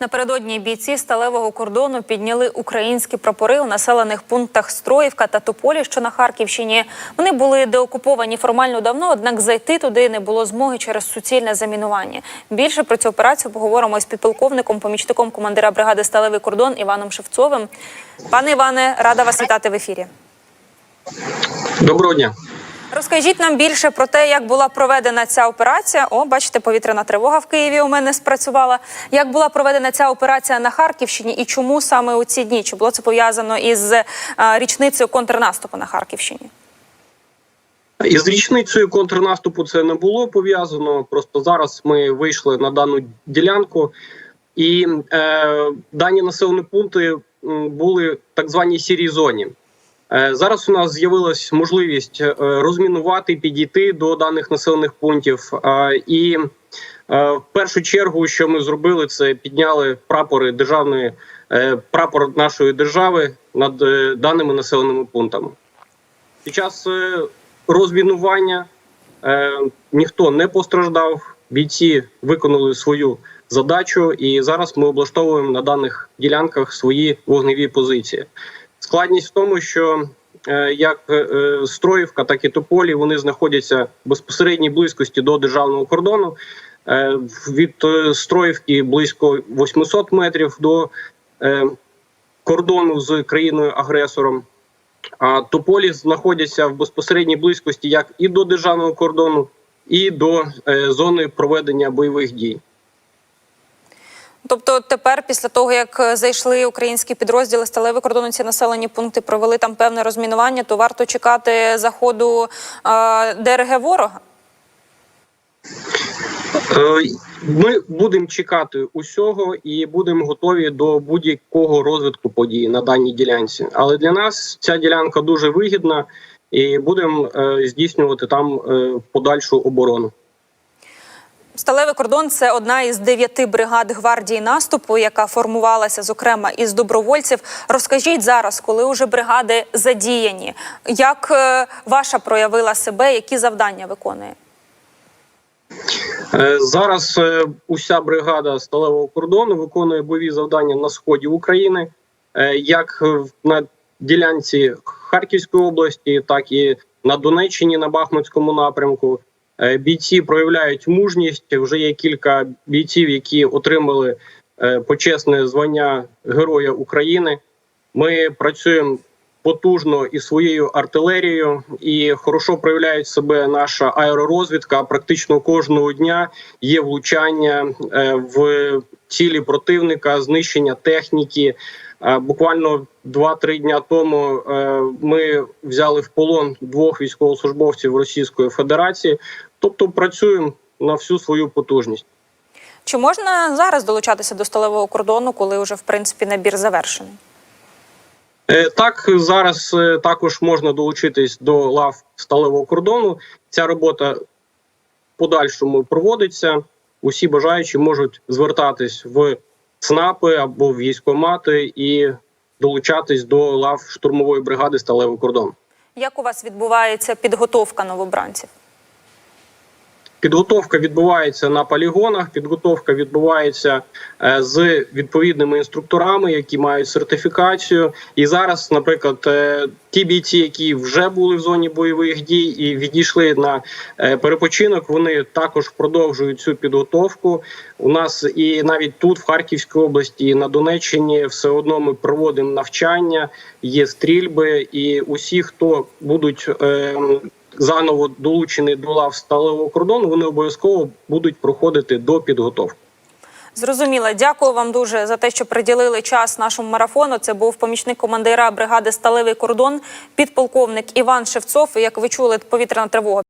Напередодні бійці сталевого кордону підняли українські прапори у населених пунктах Строївка та Тополі, що на Харківщині. Вони були деокуповані формально давно, однак зайти туди не було змоги через суцільне замінування. Більше про цю операцію поговоримо із підполковником, помічником командира бригади Сталевий кордон Іваном Шевцовим. Пане Іване, рада вас вітати в ефірі. Доброго дня. Розкажіть нам більше про те, як була проведена ця операція. О, бачите, повітряна тривога в Києві у мене спрацювала. Як була проведена ця операція на Харківщині і чому саме у ці дні? Чи було це пов'язано із е, річницею контрнаступу на Харківщині? Із річницею контрнаступу це не було пов'язано. Просто зараз ми вийшли на дану ділянку, і е, дані населені пункти були в так званій сірій зоні. Е, зараз у нас з'явилась можливість е, розмінувати, підійти до даних населених пунктів. Е, і в першу чергу, що ми зробили, це підняли прапори державної прапор нашої держави над даними населеними пунктами. Під час розмінування ніхто не постраждав. Бійці виконали свою задачу, і зараз ми облаштовуємо на даних ділянках свої вогневі позиції. Складність в тому, що е, як е, Строївка, так і Тополі вони знаходяться в безпосередній близькості до державного кордону. Е, від е, Строївки близько 800 метрів до е, кордону з країною-агресором. А Тополі знаходяться в безпосередній близькості як і до державного кордону, і до е, зони проведення бойових дій. Тобто, тепер, після того як е, зайшли українські підрозділи сталеві кордону, ці населені пункти провели там певне розмінування, то варто чекати заходу е, ДРГ ворога. Е, Ми будемо чекати усього і будемо готові до будь-якого розвитку подій на даній ділянці. Але для нас ця ділянка дуже вигідна, і будемо е, здійснювати там подальшу оборону. Сталевий кордон це одна із дев'яти бригад гвардії наступу, яка формувалася зокрема із добровольців. Розкажіть зараз, коли уже бригади задіяні, як е, ваша проявила себе, які завдання виконує? Е, Зараз е, уся бригада сталевого кордону виконує бойові завдання на сході України, як на ділянці Харківської області, так і на Донеччині на Бахмутському напрямку. Е, Бійці проявляють мужність. Вже є кілька бійців, які отримали е, почесне звання Героя України. Ми працюємо потужно і своєю артилерією, і хорошо проявляють себе наша аеророзвідка. Практично кожного дня є влучання е, в цілі противника, знищення техніки. Е, Буквально 2-3 дня тому е, ми взяли в полон двох військовослужбовців Російської Федерації, тобто працюємо на всю свою потужність. Чи можна зараз долучатися до сталевого кордону, коли вже в принципі набір завершений? Е, Так, зараз також можна долучитись до лав сталевого кордону. Ця робота в подальшому проводиться. Усі бажаючі можуть звертатись в ЦНАПи або в військкомати і долучатись до лав штурмової бригади Сталевий кордон. Як у вас відбувається підготовка новобранців? Підготовка відбувається на полігонах. Підготовка відбувається е, з відповідними інструкторами, які мають сертифікацію. І зараз, наприклад, е, ті бійці, які вже були в зоні бойових дій і відійшли на е, перепочинок, вони також продовжують цю підготовку. У нас і навіть тут, в Харківській області, і на Донеччині, все одно ми проводимо навчання, є стрільби, і усі, хто будуть. Заново долучені до лав сталевого кордону, вони обов'язково будуть проходити до підготовки. Зрозуміло. Дякую вам дуже за те, що приділили час нашому марафону. Це був помічник командира бригади Сталевий кордон, підполковник Іван Шевцов. Як ви чули, повітряна тривога.